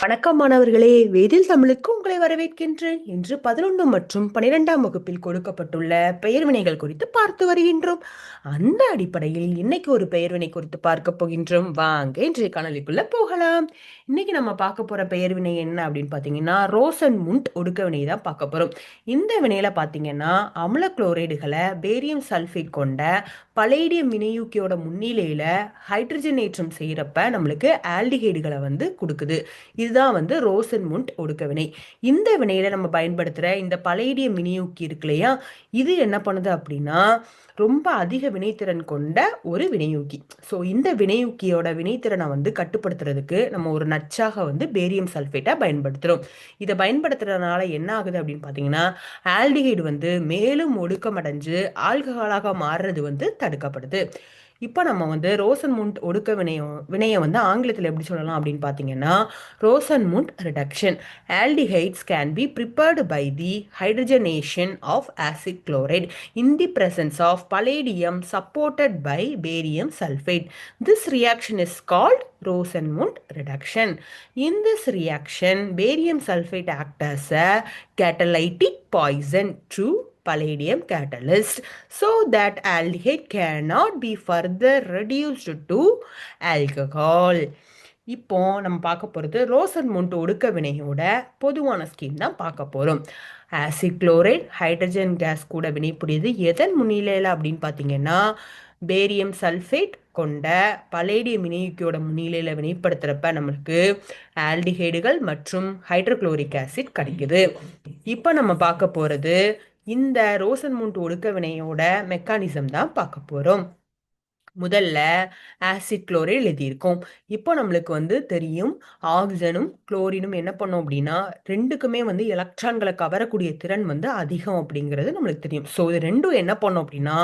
வணக்கம் மாணவர்களே வேதில் தமிழுக்கு உங்களை வரவேற்கின்றேன் இன்று பதினொன்று மற்றும் பனிரெண்டாம் வகுப்பில் கொடுக்கப்பட்டுள்ள பெயர்வினைகள் குறித்து பார்த்து வருகின்றோம். அந்த அடிப்படையில் இன்னைக்கு ஒரு பெயர்வினை குறித்து பார்க்க போகின்றோம். வாங்க இன்றைய காணொலிக்குள்ள போகலாம். இன்னைக்கு நம்ம பார்க்க போற பெயர்வினை என்ன அப்படின்னு பார்த்தீங்கன்னா ரோசன் முண்ட் ஒடுக்க வினை தான் பார்க்க போறோம். இந்த வினையில பார்த்தீங்கன்னா அமில குளோரைடுகளை பேரியம் சல்ஃபேட் கொண்ட பலேடியம் வினையூக்கியோட முன்னிலையில ஹைட்ரஜனேற்றம் செய்யறப்ப நம்மளுக்கு ஆல்டிஹைடுகளை வந்து கொடுக்குது. இதுதான் வந்து ரோசன்முண்ட் ஒடுக்க வினை இந்த வினையில நம்ம பயன்படுத்துகிற இந்த பழைய வினையூக்கி இருக்கு இல்லையா? இது என்ன பண்ணுது அப்படின்னா ரொம்ப அதிக வினைத்திறன் கொண்ட ஒரு வினையூக்கி ஸோ இந்த வினையூக்கியோட வினைத்திறனை வந்து கட்டுப்படுத்துறதுக்கு நம்ம ஒரு நச்சாக வந்து பேரியம் சல்ஃபேட்டை பயன்படுத்துகிறோம் இதை பயன்படுத்துறதுனால என்ன ஆகுது அப்படின்னு பார்த்தீங்கன்னா ஆல்டிஹைடு வந்து மேலும் ஒடுக்கமடைஞ்சு ஆல்கஹாலாக மாறுறது வந்து தடுக்கப்படுது. இப்போ நம்ம வந்து ரோசன்முண்ட் ஒடுக்க வினையம் வினையை வந்து ஆங்கிலத்தில் எப்படி சொல்லலாம் அப்படின்னு பார்த்தீங்கன்னா Rosenmund reduction aldehydes can be prepared by the hydrogenation of acid chloride in the presence of palladium supported by barium sulphate this reaction is called Rosenmund reduction. In this reaction, barium sulfate acts as a catalytic poison to palladium catalyst so that aldehyde cannot be further reduced to alcohol. இப்போ நம்ம பார்க்க போகிறது Roshan Monde ஒடுக்க வினையோட பொதுவான scheme தான் பார்க்க போகிறோம் acid chloride hydrogen gas கூட வினைப்புரியுது எதன் முன்னிலையில் அப்படின்னு பார்த்தீங்கன்னா பேரியம் சல்ஃபேட் கொண்ட பலேடியம் வினையூக்கியோட முன்னிலையில் வினைப்படுத்துகிறப்ப நம்மளுக்கு ஆல்டிஹைடுகள் மற்றும் ஹைட்ரோக்ளோரிக் ஆசிட் கிடைக்குது. இப்போ நம்ம பார்க்க போகிறது இந்த ரோசன் ஒடுக்க வினையோட மெக்கானிசம் தான் பார்க்க போகிறோம் முதல்ல ஆசிட் குளோரைட் எழுதியிருக்கோம். இப்போ நம்மளுக்கு வந்து தெரியும் ஆக்சிஜனும் குளோரினும் என்ன பண்ணோம் அப்படின்னா ரெண்டுக்குமே வந்து எலக்ட்ரான்களை கவரக்கூடிய திறன் வந்து அதிகம் அப்படிங்கிறது நம்மளுக்கு தெரியும். ஸோ இது ரெண்டும் என்ன பண்ணோம் அப்படின்னா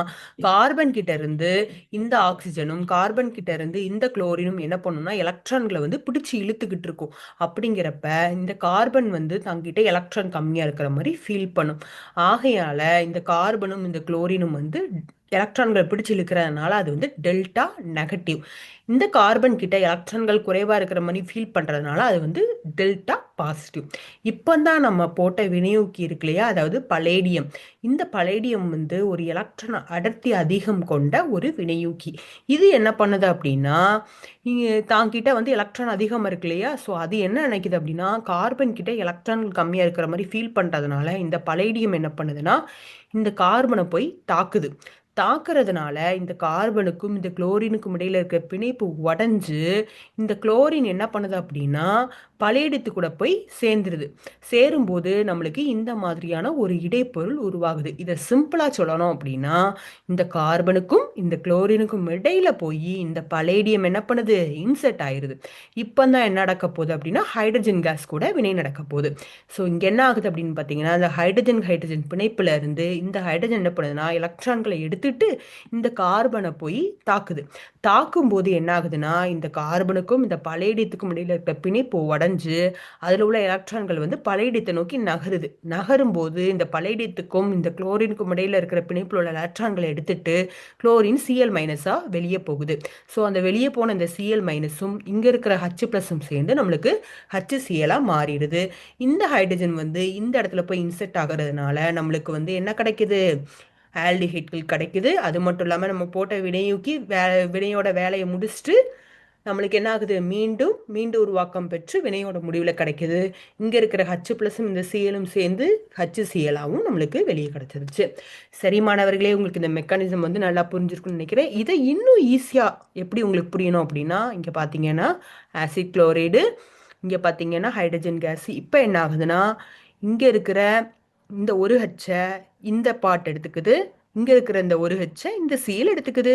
கார்பன் கிட்ட இருந்து இந்த ஆக்சிஜனும் கார்பன் கிட்ட இருந்து இந்த குளோரினும் என்ன பண்ணணும்னா எலக்ட்ரான்களை வந்து பிடிச்சி இழுத்துக்கிட்டு இருக்கும். அப்படிங்கிறப்ப இந்த கார்பன் வந்து தங்கிட்ட எலக்ட்ரான் கம்மியாக இருக்கிற மாதிரி ஃபீல் பண்ணும். ஆகையால் இந்த கார்பனும் இந்த குளோரினும் வந்து எலக்ட்ரான்களை பிடிச்சி இழுக்கிறதுனால அது வந்து டெல்டா நெகட்டிவ். இந்த கார்பன் கிட்ட எலக்ட்ரான்கள் குறைவாக இருக்கிற மாதிரி ஃபீல் பண்ணுறதுனால அது வந்து டெல்டா பாசிட்டிவ். இப்போ தான் நம்ம போட்ட வினையூக்கி இருக்கு இல்லையா? அதாவது பலேடியம். இந்த பலேடியம் வந்து ஒரு எலக்ட்ரான் அடர்த்தி அதிகம் கொண்ட ஒரு வினையூக்கி. இது என்ன பண்ணுது அப்படின்னா தாங்கிட்ட வந்து எலக்ட்ரான் அதிகமாக இருக்கு இல்லையா? ஸோ அது என்ன நினைக்குது அப்படின்னா கார்பன் கிட்ட எலக்ட்ரான் கம்மியாக இருக்கிற மாதிரி ஃபீல் பண்ணுறதுனால இந்த பலேடியம் என்ன பண்ணுதுன்னா இந்த கார்பனை போய் தாக்குது. தாக்குறதுனால இந்த கார்பனுக்கும் இந்த குளோரினுக்கும் இடையில இருக்க பிணைப்பு உடஞ்சு இந்த குளோரின் என்ன பண்ணுது அப்படின்னா பழையடித்து கூட போய் சேர்ந்துருது. சேரும்போது நம்மளுக்கு இந்த மாதிரியான ஒரு இடைப்பொருள் உருவாகுது. இதை சிம்பிளாக சொல்லணும் அப்படின்னா இந்த கார்பனுக்கும் இந்த குளோரினுக்கும் இடையில போய் இந்த பலேடியம் என்ன பண்ணுது? இன்செர்ட் ஆயிருது. இப்போ தான் என்ன நடக்க போகுது அப்படின்னா ஹைட்ரஜன் கேஸ் கூட வினை நடக்க போகுது. ஸோ இங்கே என்ன ஆகுது அப்படின்னு பார்த்தீங்கன்னா இந்த ஹைட்ரஜன் ஹைட்ரஜன் பிணைப்புல இருந்து இந்த ஹைட்ரஜன் என்ன பண்ணுதுன்னா எலக்ட்ரான்களை எடுத்துட்டு இந்த கார்பனை போய் தாக்குது. தாக்கும் போது என்ன ஆகுதுன்னா இந்த கார்பனுக்கும் இந்த பழையடியத்துக்கும் இடையில இருக்க பிணைப்பு உடஞ்சு அதில் உள்ள எலக்ட்ரான்கள் வந்து பழையிடத்தை நோக்கி நகருது. நகரும் போது இந்த பழையிடத்துக்கும் இந்த குளோரினுக்கும் இடையில இருக்கிற பிணைப்பில் உள்ள எலக்ட்ரான்களை எடுத்துட்டு குளோரின் சிஎல் மைனஸாக வெளியே போகுது. ஸோ அந்த வெளியே போன இந்த சிஎல் மைனஸும் இங்கே இருக்கிற ஹச் ப்ளஸும் சேர்ந்து நம்மளுக்கு ஹச் சிஎலாக மாறிடுது. இந்த ஹைட்ரஜன் வந்து இந்த இடத்துல போய் இன்செக்ட் ஆகிறதுனால நம்மளுக்கு வந்து என்ன கிடைக்குது? ஆல்டிஹைட்கள் கிடைக்குது. அது மட்டும் இல்லாமல் நம்ம போட்ட வினையூக்கி வே வினையோட வேலையை முடிச்சுட்டு நம்மளுக்கு என்ன ஆகுது? மீண்டும் மீண்டும் உருவாக்கம் பெற்று வினையோட முடிவில் கிடைக்கிது. இங்கே இருக்கிற ஹச் ப்ளஸும் இந்த சிஎலும் சேர்ந்து ஹச் சிஎலாகவும் நம்மளுக்கு வெளியே கிடச்சிருச்சு. சரி மாணவர்களே உங்களுக்கு இந்த மெக்கானிசம் வந்து நல்லா புரிஞ்சிருக்குன்னு நினைக்கிறேன். இதை இன்னும் ஈஸியாக எப்படி உங்களுக்கு புரியணும் அப்படின்னா இங்கே பார்த்தீங்கன்னா ஆசிட் குளோரைடு இங்கே பார்த்தீங்கன்னா ஹைட்ரஜன் கேஸ் இப்போ என்ன ஆகுதுன்னா இங்கே இருக்கிற இந்த ஒரு ஹச்சை இந்த பாட் எடுத்துக்குது. இங்கே இருக்கிற இந்த ஒரு ஹச்சை இந்த சீல் எடுத்துக்குது.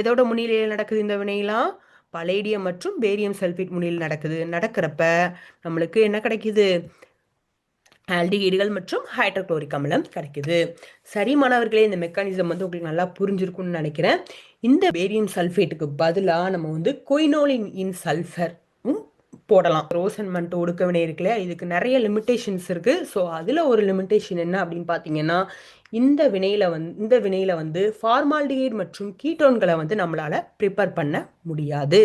எதோட முன்னிலையில் நடக்குது இந்த வினையெல்லாம்? பலேடியம் மற்றும் பேரியம் சல்ஃபேட் முனையில் நடக்குது. நடக்கிறப்ப நம்மளுக்கு என்ன கிடைக்குது? ஆல்டிகைடுகள் மற்றும் ஹைட்ரோக்ளோரிக் அமிலம் கிடைக்குது. சரி மாணவர்களே இந்த மெக்கானிசம் வந்து உங்களுக்கு நல்லா புரிஞ்சிருக்கும்னு நினைக்கிறேன். இந்த பேரியம் சல்ஃபேட்டுக்கு பதிலாக நம்ம வந்து கொய்னோலின் இன் சல்ஃபர் போடலாம். ரோஸ் அண்ட் மண்ட் ஒடுக்கவினை இருக்குல்ல இதுக்கு நிறைய லிமிட்டேஷன்ஸ் இருக்குது ஸோ அதில் ஒரு லிமிட்டேஷன் என்ன அப்படின்னு பார்த்தீங்கன்னா இந்த வினையில் வந் இந்த வினையில் வந்து ஃபார்மால்டிகைட் மற்றும் கீட்டோன்களை வந்து நம்மளால் ப்ரிப்பேர் பண்ண முடியாது.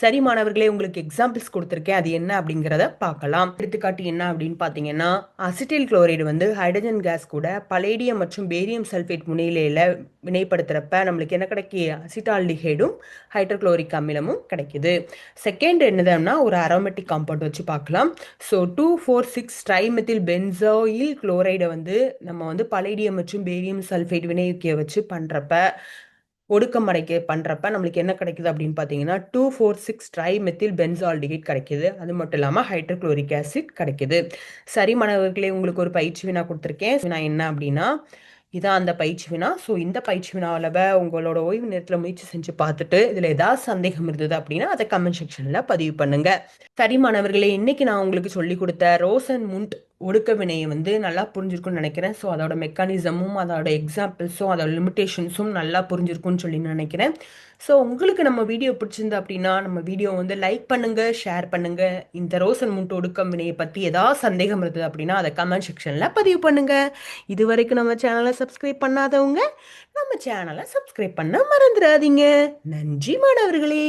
சரி மாணவர்களே உங்களுக்கு எக்ஸாம்பிள்ஸ் கொடுத்துருக்கேன். அது என்ன அப்படிங்கிறத பார்க்கலாம். எடுத்துக்காட்டு என்ன அப்படின்னு பார்த்தீங்கன்னா அசிட்டில் குளோரைடு வந்து ஹைட்ரஜன் கேஸ் கூட பலேடியம் மற்றும் பேரியம் சல்ஃபேட் முன்னிலையில் வினைப்படுத்துகிறப்ப நம்மளுக்கு என்ன கிடைக்கி? அசிட்டால்டிஹைடும் ஹைட்ரோக்ளோரிக் அமிலமும் கிடைக்குது. செகண்ட் என்னதுன்னா ஒரு அரோமேட்டிக் காம்பவுண்ட் வச்சு பார்க்கலாம். So two four six trimethyl benzoyl குளோரைடை வந்து நம்ம வந்து பலேடியம் மற்றும் பேரியம் சல்ஃபேட் வினையூக்கிய வச்சு பண்ணுறப்ப ஒடுக்கம் அடைக்க பண்ணுறப்ப நம்மளுக்கு என்ன கிடைக்குது அப்படின்னு பார்த்தீங்கன்னா two four six tri methyl benzaldehyde கிடைக்குது. அது மட்டும் இல்லாமல் ஹைட்ரோக்ளோரிக் ஆசிட் கிடைக்குது. சரி மாணவர்களே உங்களுக்கு ஒரு பயிற்சி வினா கொடுத்துருக்கேன். வினா என்ன அப்படின்னா இதான் அந்த பயிற்சி வினா. ஸோ இந்த பயிற்சி வினாவில் உங்களோட ஓய்வு நேரத்தில் முயற்சி செஞ்சு பார்த்துட்டு இதில் ஏதாவது சந்தேகம் இருந்தது அப்படின்னா அதை கமெண்ட் செக்ஷனில் பதிவு பண்ணுங்க. சரி மாணவர்களே இன்னைக்கு நான் உங்களுக்கு சொல்லி கொடுத்த ரோஸ் அண்ட் முண்ட் ஒடுக்க வினையை வந்து நல்லா புரிஞ்சிருக்கும்னு நினைக்கிறேன். ஸோ அதோட மெக்கானிசமும் அதோட எக்ஸாம்பிள்ஸும் அதோட லிமிட்டேஷன்ஸும் நல்லா புரிஞ்சிருக்கும்னு சொல்லி நினைக்கிறேன். ஸோ உங்களுக்கு நம்ம வீடியோ பிடிச்சிருந்தா அப்படின்னா நம்ம வீடியோ வந்து லைக் பண்ணுங்கள் ஷேர் பண்ணுங்கள் இந்த ரோஸ் அண்ட் ஒடுக்கம் வினையை பற்றி ஏதாவது சந்தேகம் இருந்தது அப்படின்னா அதை கமெண்ட் செக்ஷனில் பதிவு பண்ணுங்கள் இது வரைக்கும் நம்ம சேனலை சப்ஸ்கிரைப் பண்ணாதவங்க நம்ம சேனலை சப்ஸ்கிரைப் பண்ண மறந்துடாதீங்க. நன்றி மாணவர்களே.